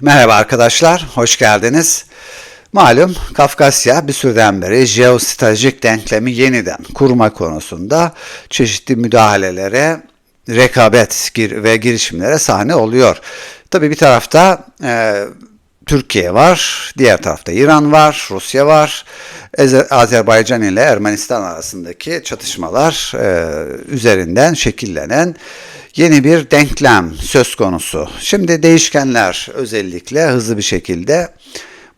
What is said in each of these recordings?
Merhaba arkadaşlar, hoş geldiniz. Malum Kafkasya bir süreden beri jeostratejik denklemi yeniden kurma konusunda çeşitli müdahalelere, rekabet ve girişimlere sahne oluyor. Tabii bir tarafta e, Türkiye var, diğer tarafta İran var, Rusya var. Azerbaycan ile Ermenistan arasındaki çatışmalar e, üzerinden şekillenen yeni bir denklem söz konusu. Şimdi değişkenler özellikle hızlı bir şekilde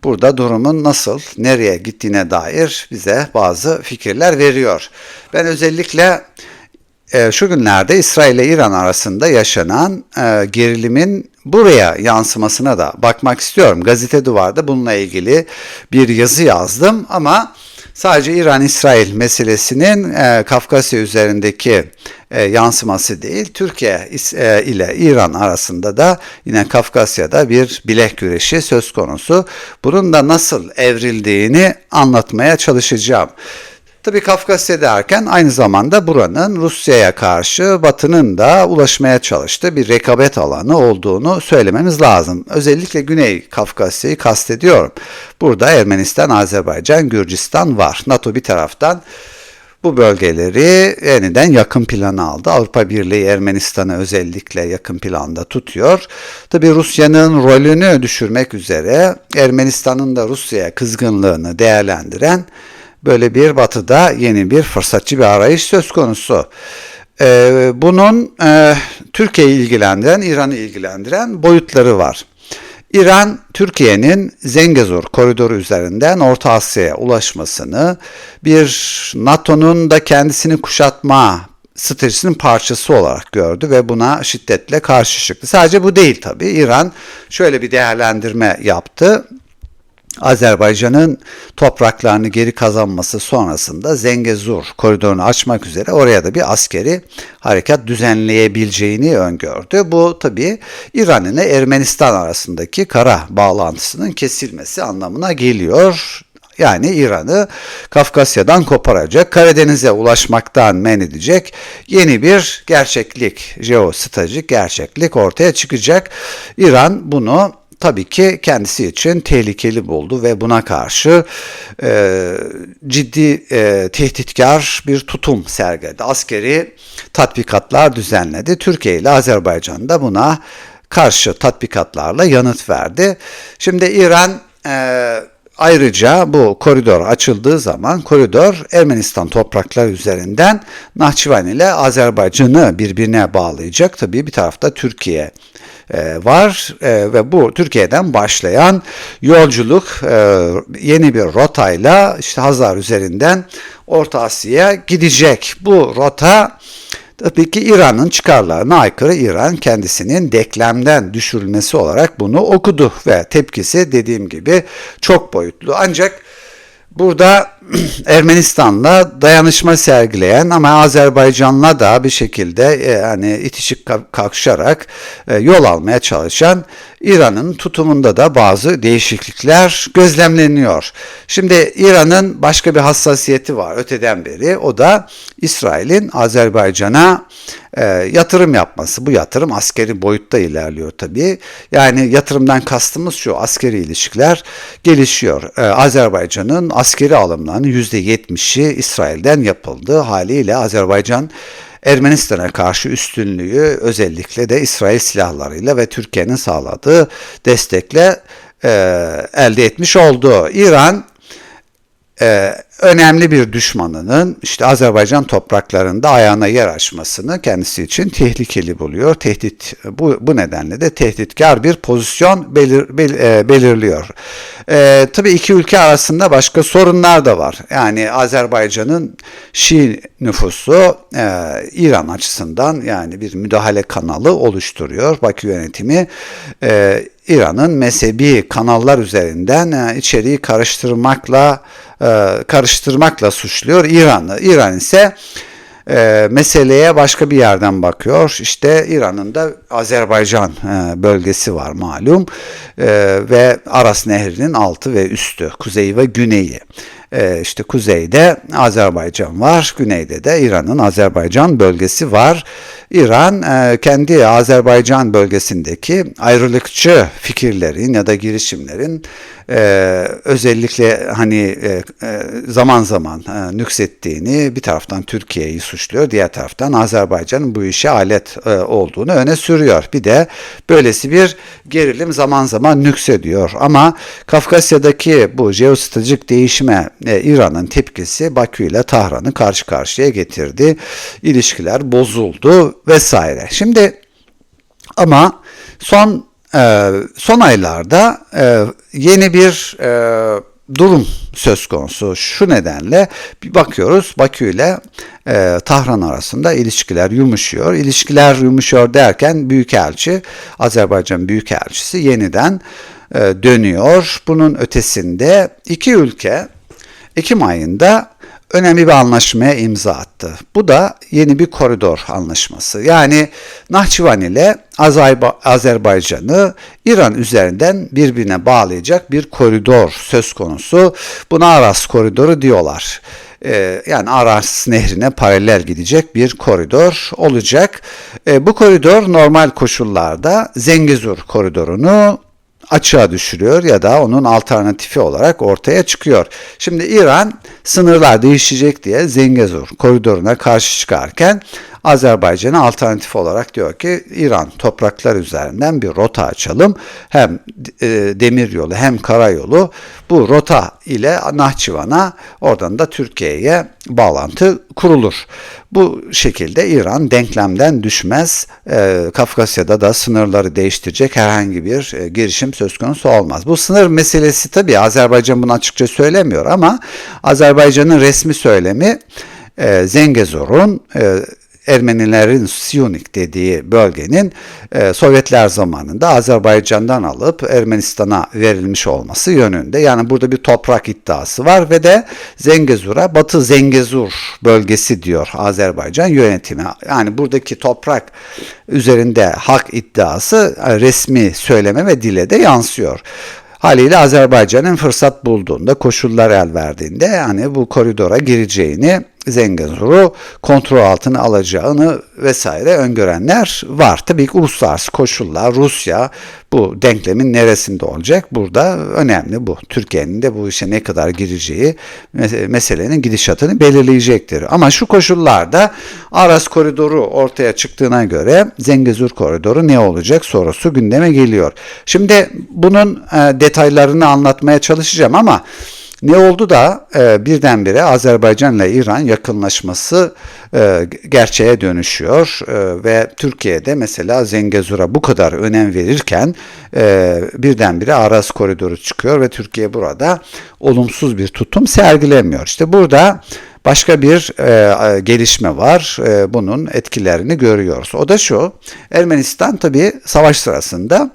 burada durumun nasıl, nereye gittiğine dair bize bazı fikirler veriyor. Ben özellikle e, şu günlerde İsrail ile İran arasında yaşanan e, gerilimin buraya yansımasına da bakmak istiyorum. Gazete Duvar'da bununla ilgili bir yazı yazdım ama sadece İran-İsrail meselesinin e, Kafkasya üzerindeki e, yansıması değil, Türkiye e, ile İran arasında da yine Kafkasya'da bir bilek güreşi söz konusu. Bunun da nasıl evrildiğini anlatmaya çalışacağım. Tabii Kafkasya derken aynı zamanda buranın Rusya'ya karşı Batı'nın da ulaşmaya çalıştığı bir rekabet alanı olduğunu söylememiz lazım. Özellikle Güney Kafkasya'yı kastediyorum. Burada Ermenistan, Azerbaycan, Gürcistan var. NATO bir taraftan bu bölgeleri yeniden yakın plana aldı. Avrupa Birliği Ermenistan'ı özellikle yakın planda tutuyor. Tabi Rusya'nın rolünü düşürmek üzere Ermenistan'ın da Rusya'ya kızgınlığını değerlendiren böyle bir batıda yeni bir fırsatçı bir arayış söz konusu. Ee, bunun e, Türkiye'yi ilgilendiren, İran'ı ilgilendiren boyutları var. İran, Türkiye'nin Zengezur koridoru üzerinden Orta Asya'ya ulaşmasını bir NATO'nun da kendisini kuşatma stratejisinin parçası olarak gördü ve buna şiddetle karşı çıktı. Sadece bu değil tabii. İran şöyle bir değerlendirme yaptı. Azerbaycan'ın topraklarını geri kazanması sonrasında Zengezur koridorunu açmak üzere oraya da bir askeri harekat düzenleyebileceğini öngördü. Bu tabi İran ile Ermenistan arasındaki kara bağlantısının kesilmesi anlamına geliyor. Yani İran'ı Kafkasya'dan koparacak, Karadeniz'e ulaşmaktan men edecek yeni bir gerçeklik, jeostratejik gerçeklik ortaya çıkacak. İran bunu tabii ki kendisi için tehlikeli buldu ve buna karşı e, ciddi e, tehditkar bir tutum sergiledi. Askeri tatbikatlar düzenledi. Türkiye ile Azerbaycan da buna karşı tatbikatlarla yanıt verdi. Şimdi İran e, Ayrıca bu koridor açıldığı zaman koridor Ermenistan toprakları üzerinden Nahçıvan ile Azerbaycan'ı birbirine bağlayacak. Tabii bir tarafta Türkiye var e, ve bu Türkiye'den başlayan yolculuk e, yeni bir rotayla işte Hazar üzerinden Orta Asya'ya gidecek. Bu rota Tabii ki İran'ın çıkarlarına aykırı İran kendisinin deklemden düşürülmesi olarak bunu okudu ve tepkisi dediğim gibi çok boyutlu. Ancak burada Ermenistan'la dayanışma sergileyen ama Azerbaycan'la da bir şekilde yani itişik kalkışarak e, yol almaya çalışan İran'ın tutumunda da bazı değişiklikler gözlemleniyor. Şimdi İran'ın başka bir hassasiyeti var öteden beri. O da İsrail'in Azerbaycan'a e, yatırım yapması. Bu yatırım askeri boyutta ilerliyor tabii. Yani yatırımdan kastımız şu askeri ilişkiler gelişiyor. E, Azerbaycan'ın askeri alımlarının %70'i İsrail'den yapıldı. Haliyle Azerbaycan Ermenistan'a karşı üstünlüğü özellikle de İsrail silahlarıyla ve Türkiye'nin sağladığı destekle e, elde etmiş oldu. İran e, önemli bir düşmanının işte Azerbaycan topraklarında ayağına yer açmasını kendisi için tehlikeli buluyor. Tehdit bu, bu nedenle de tehditkar bir pozisyon belir, bel, e, belirliyor. E, tabii iki ülke arasında başka sorunlar da var. Yani Azerbaycan'ın Şii nüfusu e, İran açısından yani bir müdahale kanalı oluşturuyor. Bakü yönetimi e, İran'ın mezhebi kanallar üzerinden e, içeriği karıştırmakla e, karıştırmakla suçluyor İran'ı. İran ise e, meseleye başka bir yerden bakıyor. İşte İran'ın da Azerbaycan e, bölgesi var malum e, ve Aras Nehri'nin altı ve üstü, kuzeyi ve güneyi. E, işte kuzeyde Azerbaycan var, güneyde de İran'ın Azerbaycan bölgesi var. İran e, kendi Azerbaycan bölgesindeki ayrılıkçı fikirlerin ya da girişimlerin e, özellikle hani e, zaman zaman e, nüksettiğini bir taraftan Türkiye'yi suçluyor, diğer taraftan Azerbaycan'ın bu işe alet olduğunu öne sürüyor. Bir de böylesi bir gerilim zaman zaman nüksediyor. Ama Kafkasya'daki bu jeostratejik değişime e, İran'ın tepkisi Bakü ile Tahran'ı karşı karşıya getirdi. İlişkiler bozuldu vesaire. Şimdi ama son e, son aylarda e, yeni bir e, durum söz konusu. Şu nedenle bir bakıyoruz Bakü ile e, Tahran arasında ilişkiler yumuşuyor. İlişkiler yumuşuyor derken Büyükelçi, Azerbaycan Büyükelçisi yeniden e, dönüyor. Bunun ötesinde iki ülke Ekim ayında önemli bir anlaşmaya imza attı. Bu da yeni bir koridor anlaşması. Yani Nahçıvan ile Azerbaycan'ı İran üzerinden birbirine bağlayacak bir koridor söz konusu. Buna Aras koridoru diyorlar. Ee, yani Aras nehrine paralel gidecek bir koridor olacak. Ee, bu koridor normal koşullarda Zengezur koridorunu açığa düşürüyor ya da onun alternatifi olarak ortaya çıkıyor. Şimdi İran sınırlar değişecek diye Zengezur koridoruna karşı çıkarken Azerbaycan'a alternatif olarak diyor ki İran topraklar üzerinden bir rota açalım. Hem e, demir yolu hem karayolu bu rota ile Nahçıvan'a oradan da Türkiye'ye bağlantı kurulur. Bu şekilde İran denklemden düşmez. E, Kafkasya'da da sınırları değiştirecek herhangi bir e, girişim söz konusu olmaz. Bu sınır meselesi tabii Azerbaycan bunu açıkça söylemiyor ama Azerbaycan'ın resmi söylemi e, Zengezur'un e, Ermenilerin Siyunik dediği bölgenin e, Sovyetler zamanında Azerbaycan'dan alıp Ermenistan'a verilmiş olması yönünde. Yani burada bir toprak iddiası var ve de Zengezur'a Batı Zengezur bölgesi diyor Azerbaycan yönetimi. Yani buradaki toprak üzerinde hak iddiası e, resmi söyleme ve dile de yansıyor. Haliyle Azerbaycan'ın fırsat bulduğunda, koşullar el verdiğinde yani bu koridora gireceğini Zengezur'u kontrol altına alacağını vesaire öngörenler var. Tabii ki uluslararası koşullar Rusya bu denklemin neresinde olacak? Burada önemli bu. Türkiye'nin de bu işe ne kadar gireceği meselenin gidişatını belirleyecektir. Ama şu koşullarda Aras koridoru ortaya çıktığına göre Zengezur koridoru ne olacak sorusu gündeme geliyor. Şimdi bunun e, detaylarını anlatmaya çalışacağım ama ne oldu da e, birdenbire Azerbaycan ile İran yakınlaşması e, gerçeğe dönüşüyor e, ve Türkiye'de mesela Zengezur'a bu kadar önem verirken e, birdenbire Aras koridoru çıkıyor ve Türkiye burada olumsuz bir tutum sergilemiyor. İşte burada başka bir e, gelişme var. E, bunun etkilerini görüyoruz. O da şu. Ermenistan tabii savaş sırasında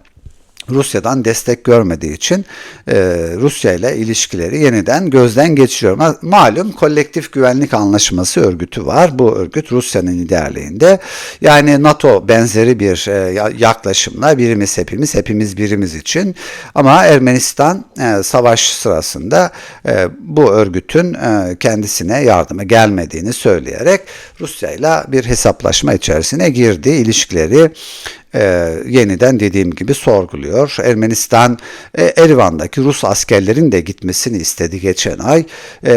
Rusya'dan destek görmediği için e, Rusya ile ilişkileri yeniden gözden geçiriyor. Malum kolektif güvenlik anlaşması örgütü var. Bu örgüt Rusya'nın liderliğinde. Yani NATO benzeri bir e, yaklaşımla birimiz hepimiz, hepimiz birimiz için. Ama Ermenistan e, savaş sırasında e, bu örgütün e, kendisine yardıma gelmediğini söyleyerek Rusya ile bir hesaplaşma içerisine girdi. İlişkileri e, yeniden dediğim gibi sorguluyor. Ermenistan e, Erivan'daki Rus askerlerin de gitmesini istedi geçen ay e,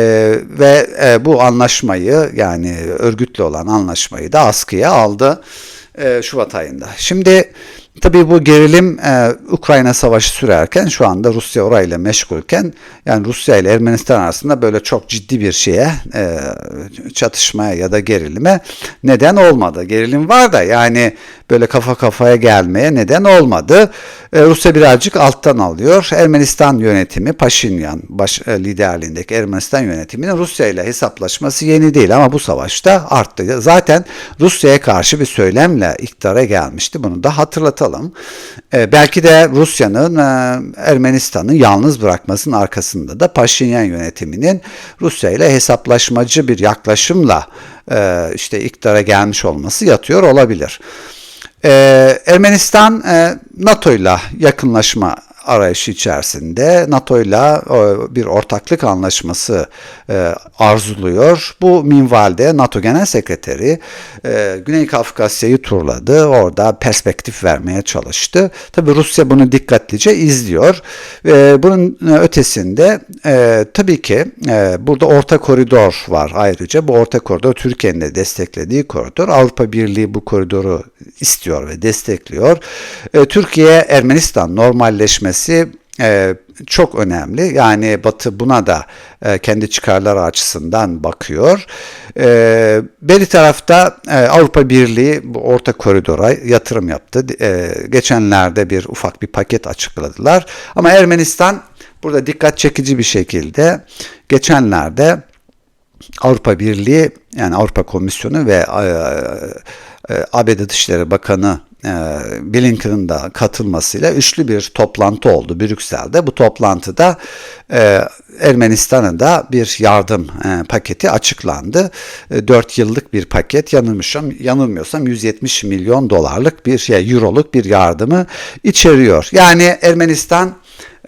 ve e, bu anlaşmayı yani örgütlü olan anlaşmayı da askıya aldı e, Şubat ayında. Şimdi Tabii bu gerilim e, Ukrayna savaşı sürerken şu anda Rusya orayla meşgulken yani Rusya ile Ermenistan arasında böyle çok ciddi bir şeye e, çatışmaya ya da gerilime neden olmadı. Gerilim var da yani böyle kafa kafaya gelmeye neden olmadı. E, Rusya birazcık alttan alıyor. Ermenistan yönetimi Paşinyan baş, e, liderliğindeki Ermenistan yönetiminin Rusya ile hesaplaşması yeni değil ama bu savaşta arttı. Zaten Rusya'ya karşı bir söylemle iktidara gelmişti. Bunu da hatırlatalım. E, belki de Rusya'nın Ermenistan'ı yalnız bırakmasının arkasında da Paşinyan yönetiminin Rusya ile hesaplaşmacı bir yaklaşımla işte iktidara gelmiş olması yatıyor olabilir. Ee, Ermenistan e, NATO ile yakınlaşma arayışı içerisinde NATO ile bir ortaklık anlaşması e, arzuluyor. Bu minvalde NATO Genel Sekreteri e, Güney Kafkasya'yı turladı. Orada perspektif vermeye çalıştı. Tabi Rusya bunu dikkatlice izliyor. E, bunun ötesinde e, tabii ki e, burada orta koridor var ayrıca. Bu orta koridor Türkiye'nin de desteklediği koridor. Avrupa Birliği bu koridoru istiyor ve destekliyor. E, Türkiye Ermenistan normalleşmesi e, çok önemli. Yani Batı buna da e, kendi çıkarları açısından bakıyor. E, beri tarafta e, Avrupa Birliği bu orta koridora yatırım yaptı. Geçenlerde bir ufak bir paket açıkladılar. Ama Ermenistan burada dikkat çekici bir şekilde geçenlerde Avrupa Birliği yani Avrupa Komisyonu ve ABD Dışişleri Bakanı e, Blinken'ın da katılmasıyla üçlü bir toplantı oldu Brüksel'de. Bu toplantıda e, Ermenistan'ın da bir yardım e, paketi açıklandı. E, 4 yıllık bir paket yanılmışım, yanılmıyorsam 170 milyon dolarlık bir şey, euroluk bir yardımı içeriyor. Yani Ermenistan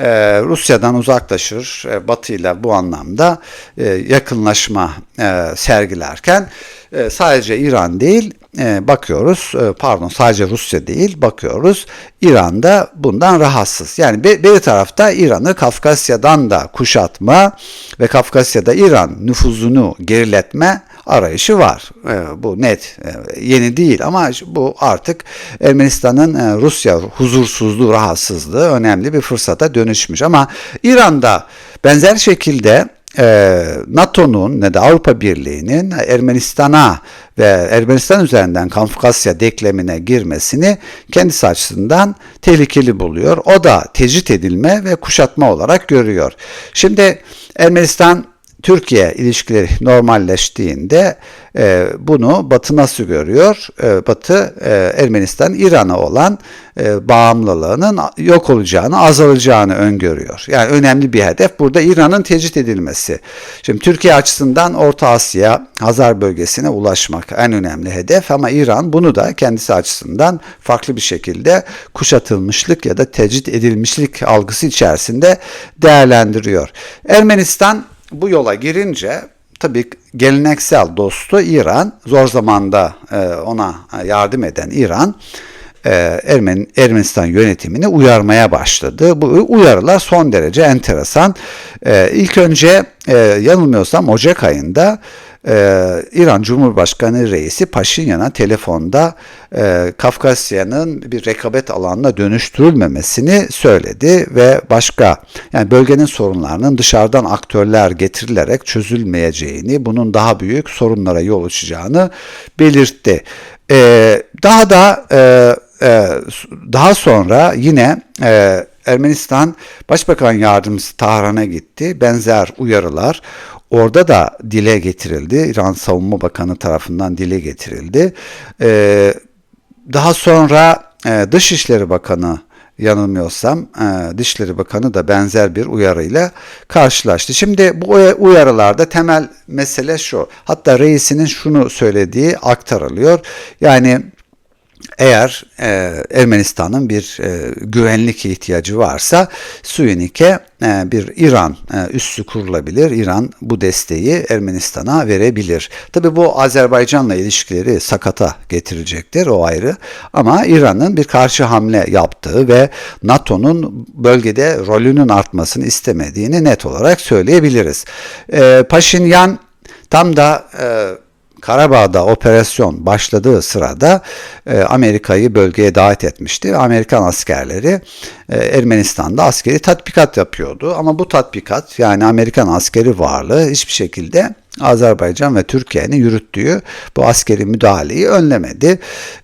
e, Rusya'dan uzaklaşır, e, Batı ile bu anlamda e, yakınlaşma e, sergilerken e, sadece İran değil e, bakıyoruz e, pardon sadece Rusya değil bakıyoruz İran'da bundan rahatsız. Yani bir tarafta İran'ı Kafkasya'dan da kuşatma ve Kafkasya'da İran nüfuzunu geriletme arayışı var. E, bu net, yeni değil ama bu artık Ermenistan'ın Rusya huzursuzluğu, rahatsızlığı önemli bir fırsata dönüşmüş. Ama İran'da benzer şekilde e, NATO'nun ne de Avrupa Birliği'nin Ermenistan'a ve Ermenistan üzerinden Kafkasya deklemine girmesini kendisi açısından tehlikeli buluyor. O da tecrit edilme ve kuşatma olarak görüyor. Şimdi Ermenistan Türkiye ilişkileri normalleştiğinde e, bunu Batı nasıl görüyor? E, Batı e, Ermenistan İran'a olan e, bağımlılığının yok olacağını, azalacağını öngörüyor. Yani önemli bir hedef burada İran'ın tecrit edilmesi. Şimdi Türkiye açısından Orta Asya, Hazar bölgesine ulaşmak en önemli hedef ama İran bunu da kendisi açısından farklı bir şekilde kuşatılmışlık ya da tecrit edilmişlik algısı içerisinde değerlendiriyor. Ermenistan bu yola girince tabii geleneksel dostu İran, zor zamanda e, ona yardım eden İran, e, Ermen, Ermenistan yönetimini uyarmaya başladı. Bu uyarılar son derece enteresan. E, ilk önce yanılmıyorsam Ocak ayında ee, İran Cumhurbaşkanı Reisi Paşinyan'a telefonda e, Kafkasya'nın bir rekabet alanına dönüştürülmemesini söyledi ve başka yani bölgenin sorunlarının dışarıdan aktörler getirilerek çözülmeyeceğini, bunun daha büyük sorunlara yol açacağını belirtti. Ee, daha da e, e, daha sonra yine e, Ermenistan Başbakan Yardımcısı Tahran'a gitti. Benzer uyarılar Orada da dile getirildi. İran Savunma Bakanı tarafından dile getirildi. Ee, daha sonra e, Dışişleri Bakanı yanılmıyorsam e, Dışişleri Bakanı da benzer bir uyarıyla karşılaştı. Şimdi bu uyarılarda temel mesele şu. Hatta reisinin şunu söylediği aktarılıyor. Yani eğer e, Ermenistan'ın bir e, güvenlik ihtiyacı varsa Suyinik'e e, bir İran e, üssü kurulabilir. İran bu desteği Ermenistan'a verebilir. Tabi bu Azerbaycan'la ilişkileri sakata getirecektir o ayrı. Ama İran'ın bir karşı hamle yaptığı ve NATO'nun bölgede rolünün artmasını istemediğini net olarak söyleyebiliriz. E, Paşinyan tam da e, Karabağ'da operasyon başladığı sırada e, Amerika'yı bölgeye davet etmişti. Amerikan askerleri e, Ermenistan'da askeri tatbikat yapıyordu. Ama bu tatbikat yani Amerikan askeri varlığı hiçbir şekilde Azerbaycan ve Türkiye'nin yürüttüğü bu askeri müdahaleyi önlemedi.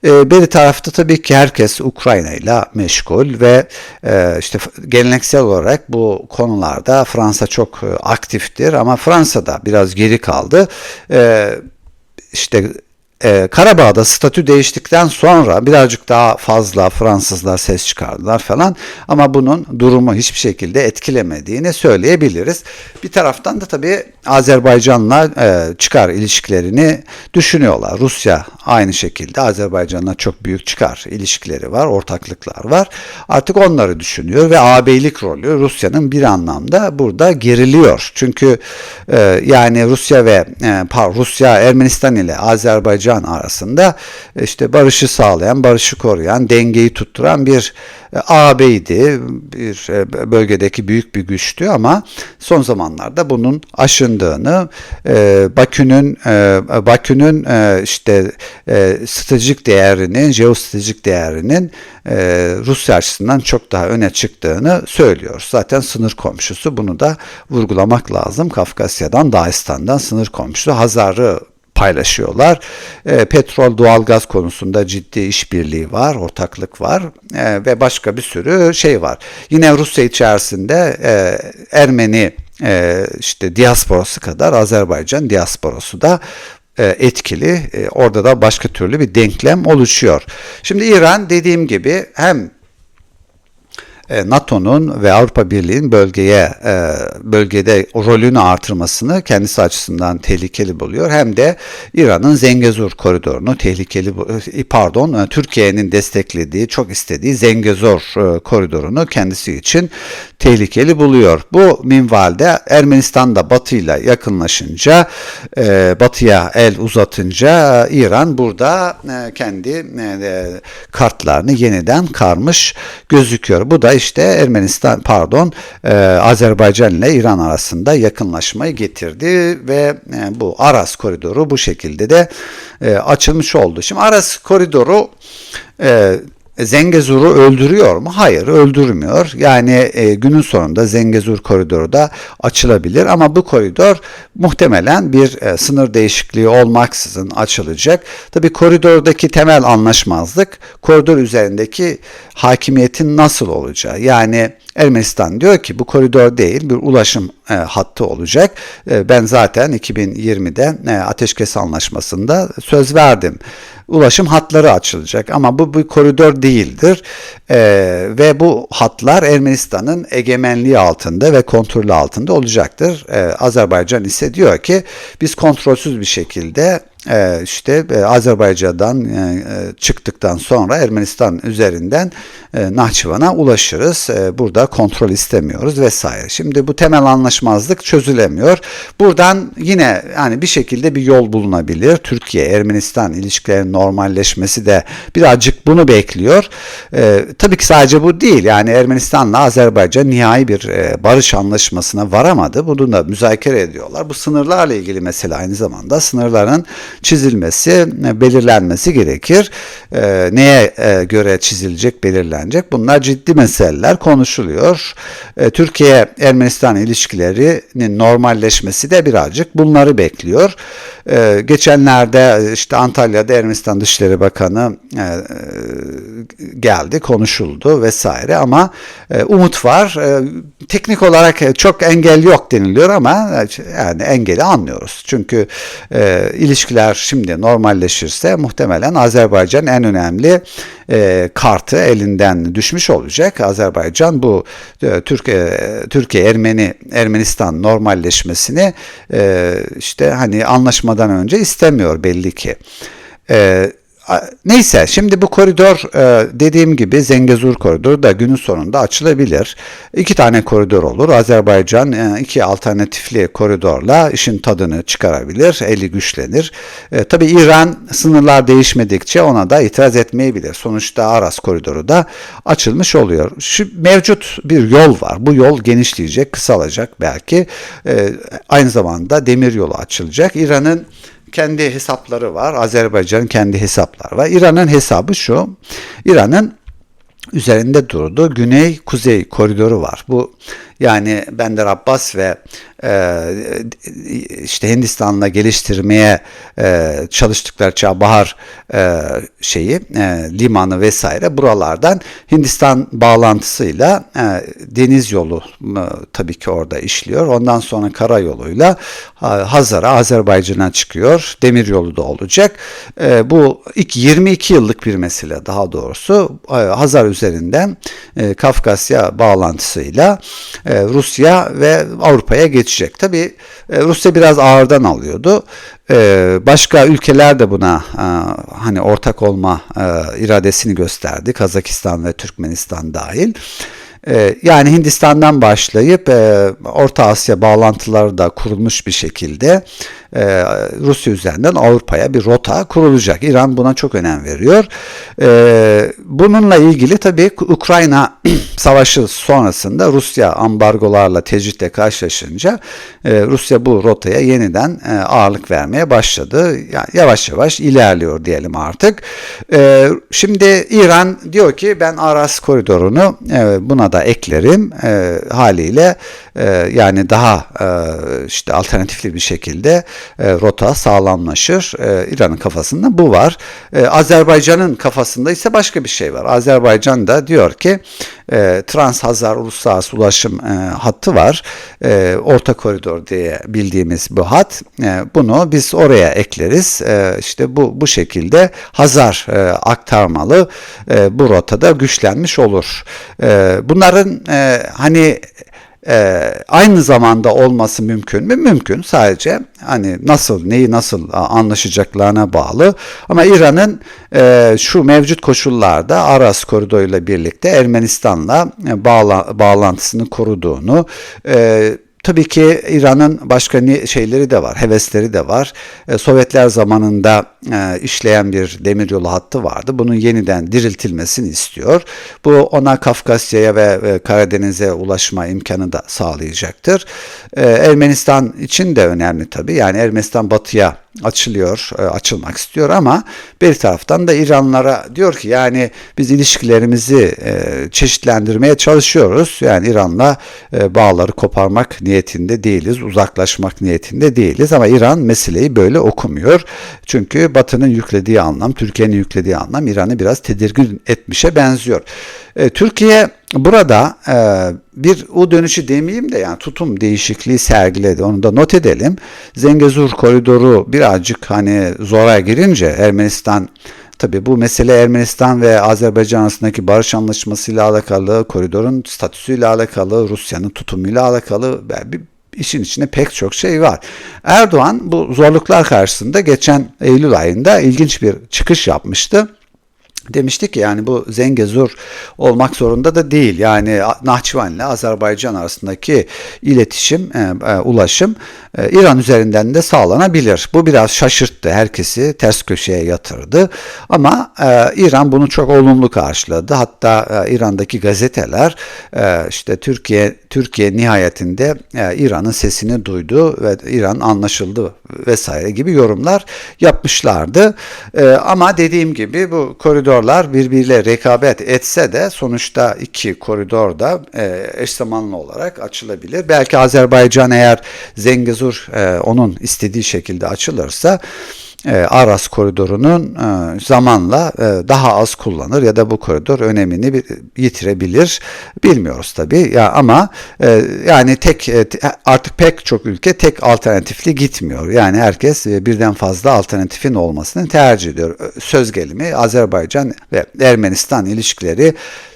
E, bir tarafta tabii ki herkes Ukrayna ile meşgul ve e, işte geleneksel olarak bu konularda Fransa çok aktiftir ama Fransa da biraz geri kaldı. E, işte e, Karabağ'da statü değiştikten sonra birazcık daha fazla Fransızlar ses çıkardılar falan ama bunun durumu hiçbir şekilde etkilemediğini söyleyebiliriz. Bir taraftan da tabii Azerbaycan'la e, çıkar ilişkilerini düşünüyorlar. Rusya aynı şekilde Azerbaycan'la çok büyük çıkar ilişkileri var, ortaklıklar var. Artık onları düşünüyor ve ağabeylik rolü Rusya'nın bir anlamda burada geriliyor. Çünkü e, yani Rusya ve e, Rusya Ermenistan ile Azerbaycan arasında işte barışı sağlayan, barışı koruyan, dengeyi tutturan bir e, ağabeydi. Bir e, bölgedeki büyük bir güçtü ama son zamanlarda bunun aşındığını e, Bakü'nün Bakü'nün işte stratejik değerinin, jeostratejik değerinin Rusya açısından çok daha öne çıktığını söylüyor. Zaten sınır komşusu bunu da vurgulamak lazım. Kafkasya'dan, Dağistan'dan sınır komşusu Hazar'ı paylaşıyorlar. E, petrol, doğalgaz konusunda ciddi işbirliği var, ortaklık var e, ve başka bir sürü şey var. Yine Rusya içerisinde e, Ermeni e, işte diasporası kadar Azerbaycan diasporası da e, etkili. E, orada da başka türlü bir denklem oluşuyor. Şimdi İran dediğim gibi hem NATO'nun ve Avrupa Birliği'nin bölgeye e, bölgede rolünü artırmasını kendisi açısından tehlikeli buluyor. Hem de İran'ın Zengezur koridorunu tehlikeli e, pardon Türkiye'nin desteklediği çok istediği Zengezur koridorunu kendisi için tehlikeli buluyor. Bu minvalde Ermenistan da Batı ile yakınlaşınca Batı'ya el uzatınca İran burada kendi kartlarını yeniden karmış gözüküyor. Bu da işte Ermenistan pardon e, Azerbaycan ile İran arasında yakınlaşmayı getirdi ve e, bu Aras koridoru bu şekilde de e, açılmış oldu. Şimdi Aras koridoru e, Zengezur'u öldürüyor mu? Hayır, öldürmüyor. Yani e, günün sonunda Zengezur koridoru da açılabilir ama bu koridor muhtemelen bir e, sınır değişikliği olmaksızın açılacak. Tabi koridordaki temel anlaşmazlık koridor üzerindeki hakimiyetin nasıl olacağı. Yani Ermenistan diyor ki bu koridor değil bir ulaşım e, hattı olacak. E, ben zaten 2020'de e, ateşkes anlaşmasında söz verdim. Ulaşım hatları açılacak ama bu bir koridor değildir e, ve bu hatlar Ermenistan'ın egemenliği altında ve kontrolü altında olacaktır. E, Azerbaycan ise diyor ki biz kontrolsüz bir şekilde işte e, Azerbaycan'dan e, çıktıktan sonra Ermenistan üzerinden Nahçıvan'a ulaşırız. Burada kontrol istemiyoruz vesaire. Şimdi bu temel anlaşmazlık çözülemiyor. Buradan yine yani bir şekilde bir yol bulunabilir. Türkiye Ermenistan ilişkilerinin normalleşmesi de birazcık bunu bekliyor. Tabii ki sadece bu değil. Yani Ermenistan'la Azerbaycan nihai bir barış anlaşmasına varamadı. Bunu da müzakere ediyorlar. Bu sınırlarla ilgili mesela aynı zamanda sınırların çizilmesi, e, belirlenmesi gerekir. E, neye e, göre çizilecek, belirlenecek? Bunlar ciddi meseleler konuşuluyor. Türkiye-Ermenistan ilişkilerinin normalleşmesi de birazcık bunları bekliyor. Geçenlerde işte Antalya'da Ermenistan Dışişleri Bakanı geldi, konuşuldu vesaire ama umut var. Teknik olarak çok engel yok deniliyor ama yani engeli anlıyoruz. Çünkü ilişkiler ilişkiler şimdi normalleşirse muhtemelen Azerbaycan en önemli e, kartı elinden düşmüş olacak. Azerbaycan bu e, Türkiye Türkiye Ermeni Ermenistan normalleşmesini e, işte hani anlaşmadan önce istemiyor belli ki. E, Neyse şimdi bu koridor e, dediğim gibi Zengezur koridoru da günün sonunda açılabilir. İki tane koridor olur. Azerbaycan e, iki alternatifli koridorla işin tadını çıkarabilir, eli güçlenir. E, Tabi İran sınırlar değişmedikçe ona da itiraz etmeyebilir. Sonuçta Aras koridoru da açılmış oluyor. Şu mevcut bir yol var. Bu yol genişleyecek, kısalacak belki. Aynı zamanda demir yolu açılacak. İran'ın kendi hesapları var. Azerbaycan'ın kendi hesapları var. İran'ın hesabı şu. İran'ın üzerinde durduğu güney-kuzey koridoru var. Bu yani Bender Abbas ve e, işte Hindistan'la geliştirmeye e, çalıştıkları Çabahar e, şeyi e, limanı vesaire buralardan Hindistan bağlantısıyla e, deniz yolu e, tabii ki orada işliyor. Ondan sonra karayoluyla e, Hazar'a, Azerbaycan'a çıkıyor. Demir yolu da olacak. E, bu ilk 22 yıllık bir mesele daha doğrusu e, Hazar üzerinden e, Kafkasya bağlantısıyla e, Rusya ve Avrupa'ya geçecek. Tabii e, Rusya biraz ağırdan alıyordu. E, başka ülkeler de buna e, hani ortak olma e, iradesini gösterdi. Kazakistan ve Türkmenistan dahil. E, yani Hindistan'dan başlayıp e, Orta Asya bağlantıları da kurulmuş bir şekilde e, Rusya üzerinden Avrupa'ya bir rota kurulacak. İran buna çok önem veriyor. E, bununla ilgili tabii Ukrayna savaşı sonrasında Rusya ambargolarla tecritle karşılaşınca e, Rusya bu rotaya yeniden e, ağırlık vermeye başladı. Yani yavaş yavaş ilerliyor diyelim artık. E, şimdi İran diyor ki ben Aras koridorunu e, buna da eklerim e, haliyle e, yani daha e, işte alternatifli bir şekilde e, rota sağlamlaşır. E, İran'ın kafasında bu var. E, Azerbaycan'ın kafasında ise başka bir şey var. Azerbaycan da diyor ki e, Trans-Hazar Uluslararası Ulaşım e, hattı var. E, Orta Koridor diye bildiğimiz bu hat. E, bunu biz oraya ekleriz. E, işte bu bu şekilde Hazar e, aktarmalı e, bu rotada güçlenmiş olur. E, bunların e, hani e, aynı zamanda olması mümkün mü? Mümkün. Sadece hani nasıl, neyi nasıl anlaşacaklarına bağlı. Ama İran'ın e, şu mevcut koşullarda Aras koridoru ile birlikte Ermenistan'la e, bağla, bağlantısını koruduğunu, e, Tabii ki İran'ın başka şeyleri de var, hevesleri de var. E, Sovyetler zamanında e, işleyen bir demiryolu hattı vardı. Bunun yeniden diriltilmesini istiyor. Bu ona Kafkasya'ya ve e, Karadeniz'e ulaşma imkanı da sağlayacaktır. Ermenistan için de önemli tabii. Yani Ermenistan batıya açılıyor, e, açılmak istiyor ama bir taraftan da İranlara diyor ki yani biz ilişkilerimizi e, çeşitlendirmeye çalışıyoruz. Yani İran'la e, bağları koparmak niyetinde değiliz, uzaklaşmak niyetinde değiliz ama İran meseleyi böyle okumuyor. Çünkü Batı'nın yüklediği anlam, Türkiye'nin yüklediği anlam İran'ı biraz tedirgin etmişe benziyor. Türkiye burada bir U dönüşü demeyeyim de yani tutum değişikliği sergiledi. Onu da not edelim. Zengezur koridoru birazcık hani zora girince Ermenistan Tabi bu mesele Ermenistan ve Azerbaycan arasındaki barış anlaşmasıyla alakalı, koridorun statüsüyle alakalı, Rusya'nın tutumuyla alakalı bir işin içinde pek çok şey var. Erdoğan bu zorluklar karşısında geçen Eylül ayında ilginç bir çıkış yapmıştı demiştik yani bu Zengezur olmak zorunda da değil. Yani Nahçıvan ile Azerbaycan arasındaki iletişim, e, e, ulaşım e, İran üzerinden de sağlanabilir. Bu biraz şaşırttı. Herkesi ters köşeye yatırdı. Ama e, İran bunu çok olumlu karşıladı. Hatta e, İran'daki gazeteler e, işte Türkiye Türkiye nihayetinde e, İran'ın sesini duydu ve İran anlaşıldı vesaire gibi yorumlar yapmışlardı. E, ama dediğim gibi bu koridorlar birbiriyle rekabet etse de sonuçta iki koridor da e, eş zamanlı olarak açılabilir. Belki Azerbaycan eğer Zengezur e, onun istediği şekilde açılırsa Aras koridorunun e, zamanla e, daha az kullanır ya da bu koridor önemini yitirebilir. Bilmiyoruz tabi ya ama yani tek artık pek çok ülke tek alternatifli gitmiyor. Yani herkes birden fazla alternatifin olmasını tercih ediyor. Söz gelimi Azerbaycan ve Ermenistan ilişkileri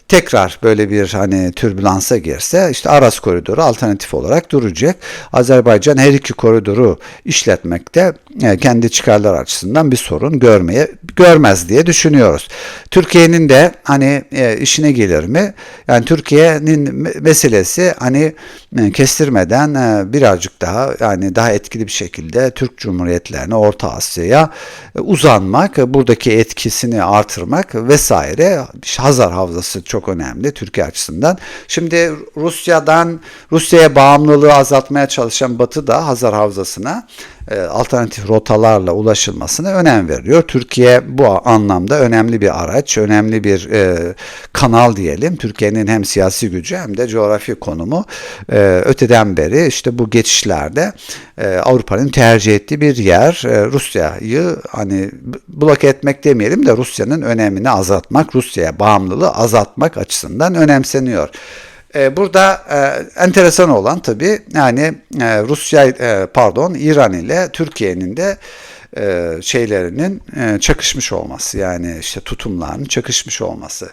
tekrar böyle bir hani türbülansa girse işte Aras koridoru alternatif olarak duracak. Azerbaycan her iki koridoru işletmekte e, kendi çıkarlar açısından bir sorun görmeye görmez diye düşünüyoruz. Türkiye'nin de hani e, işine gelir mi? Yani Türkiye'nin meselesi hani e, kestirmeden birazcık daha yani daha etkili bir şekilde Türk Cumhuriyetlerine Orta Asya'ya uzanmak, buradaki etkisini artırmak vesaire. Hazar Havzası çok önemli Türkiye açısından. Şimdi Rusya'dan Rusya'ya bağımlılığı azaltmaya çalışan Batı da Hazar Havzası'na alternatif rotalarla ulaşılmasına önem veriyor. Türkiye bu anlamda önemli bir araç, önemli bir e, kanal diyelim. Türkiye'nin hem siyasi gücü hem de coğrafi konumu e, öteden beri işte bu geçişlerde e, Avrupa'nın tercih ettiği bir yer. E, Rusya'yı hani blok etmek demeyelim de Rusya'nın önemini azaltmak, Rusya'ya bağımlılığı azaltmak açısından önemseniyor. E, Burada e, enteresan olan tabii yani e, Rusya pardon İran ile Türkiye'nin de şeylerinin çakışmış olması yani işte tutumlarının çakışmış olması.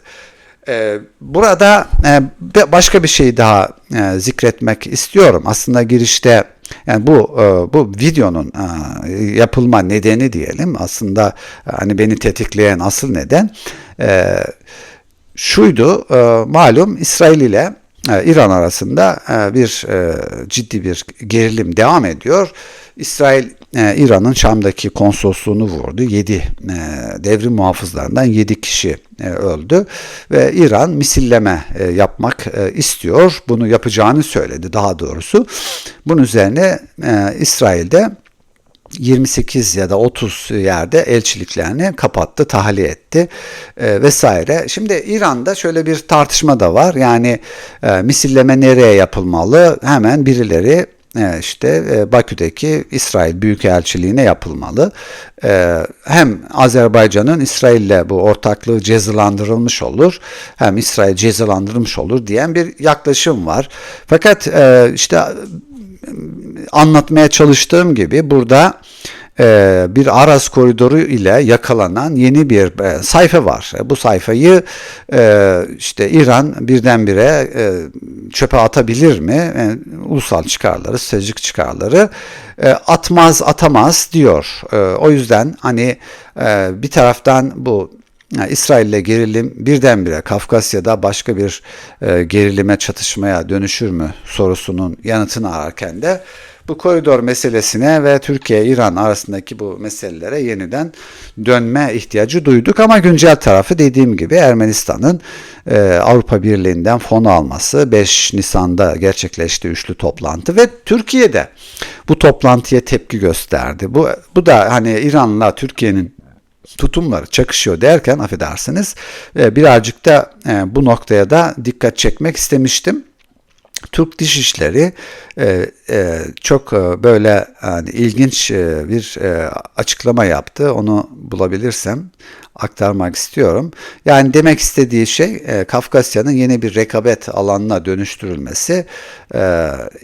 Burada başka bir şey daha zikretmek istiyorum. Aslında girişte yani bu bu videonun yapılma nedeni diyelim aslında hani beni tetikleyen asıl neden şuydu malum İsrail ile İran arasında e, bir e, ciddi bir gerilim devam ediyor. İsrail e, İran'ın Şam'daki konsolosluğunu vurdu. 7 devrim muhafızlarından 7 kişi e, öldü ve İran misilleme e, yapmak e, istiyor. Bunu yapacağını söyledi daha doğrusu. Bunun üzerine e, İsrail'de 28 ya da 30 yerde elçiliklerini kapattı, tahliye etti e, vesaire. Şimdi İran'da şöyle bir tartışma da var. Yani e, misilleme nereye yapılmalı? Hemen birileri e, işte e, Bakü'deki İsrail Büyükelçiliğine yapılmalı. E, hem Azerbaycan'ın İsrail'le bu ortaklığı cezalandırılmış olur, hem İsrail cezalandırılmış olur diyen bir yaklaşım var. Fakat işte anlatmaya çalıştığım gibi burada e, bir Aras koridoru ile yakalanan yeni bir e, sayfa var. E, bu sayfayı işte İran birdenbire çöpe atabilir mi? E, ulusal çıkarları, stratejik çıkarları atmaz atamaz diyor. O yüzden hani bir taraftan bu yani İsrail'le gerilim birdenbire Kafkasya'da başka bir e, gerilime çatışmaya dönüşür mü sorusunun yanıtını ararken de bu koridor meselesine ve Türkiye-İran arasındaki bu meselelere yeniden dönme ihtiyacı duyduk. Ama güncel tarafı dediğim gibi Ermenistan'ın e, Avrupa Birliği'nden fon alması 5 Nisan'da gerçekleşti üçlü toplantı ve Türkiye'de bu toplantıya tepki gösterdi. Bu, bu da hani İran'la Türkiye'nin tutumları çakışıyor derken affedersiniz e, birazcık da e, bu noktaya da dikkat çekmek istemiştim. Türk Dışişleri e, e, çok böyle yani ilginç bir açıklama yaptı. Onu bulabilirsem aktarmak istiyorum. Yani demek istediği şey Kafkasya'nın yeni bir rekabet alanına dönüştürülmesi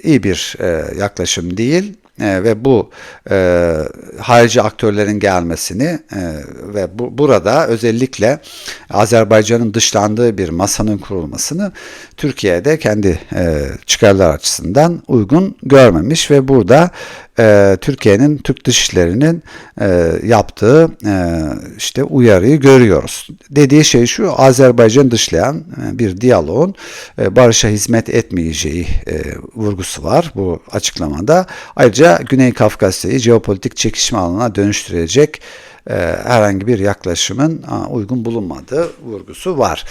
iyi bir yaklaşım değil e, ve bu e, harici aktörlerin gelmesini e, ve bu, burada özellikle Azerbaycan'ın dışlandığı bir masanın kurulmasını Türkiye'de kendi e, çıkarlar açısından uygun görmemiş ve burada e, Türkiye'nin Türk Dışişleri'nin e, yaptığı e, işte uyarıyı görüyoruz. Dediği şey şu Azerbaycan dışlayan e, bir diyaloğun e, barışa hizmet etmeyeceği e, vurgusu var bu açıklamada. Ayrıca Güney Kafkasya'yı jeopolitik çekişme alanına dönüştürecek e, herhangi bir yaklaşımın uygun bulunmadığı vurgusu var.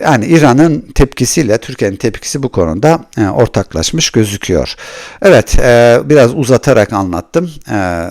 Yani İran'ın tepkisiyle Türkiye'nin tepkisi bu konuda e, ortaklaşmış gözüküyor. Evet, e, biraz uzatarak anlattım. E,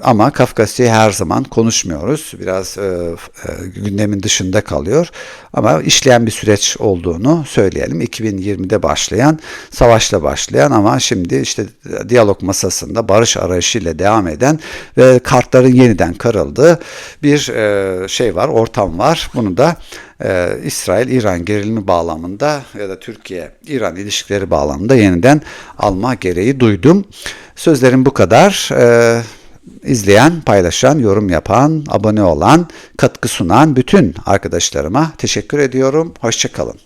ama Kafkasya'yı her zaman konuşmuyoruz. Biraz e, e, gündemin dışında kalıyor. Ama işleyen bir süreç olduğunu söyleyelim. 2020'de başlayan, savaşla başlayan ama şimdi işte diyalog masasında barış arayışıyla devam eden ve kartların yeniden karıldığı bir e, şey var, ortam var. Bunu da e, İsrail-İran gerilimi bağlamında ya da Türkiye-İran ilişkileri bağlamında yeniden alma gereği duydum. Sözlerim bu kadar. E, izleyen, paylaşan, yorum yapan, abone olan, katkı sunan bütün arkadaşlarıma teşekkür ediyorum. Hoşçakalın.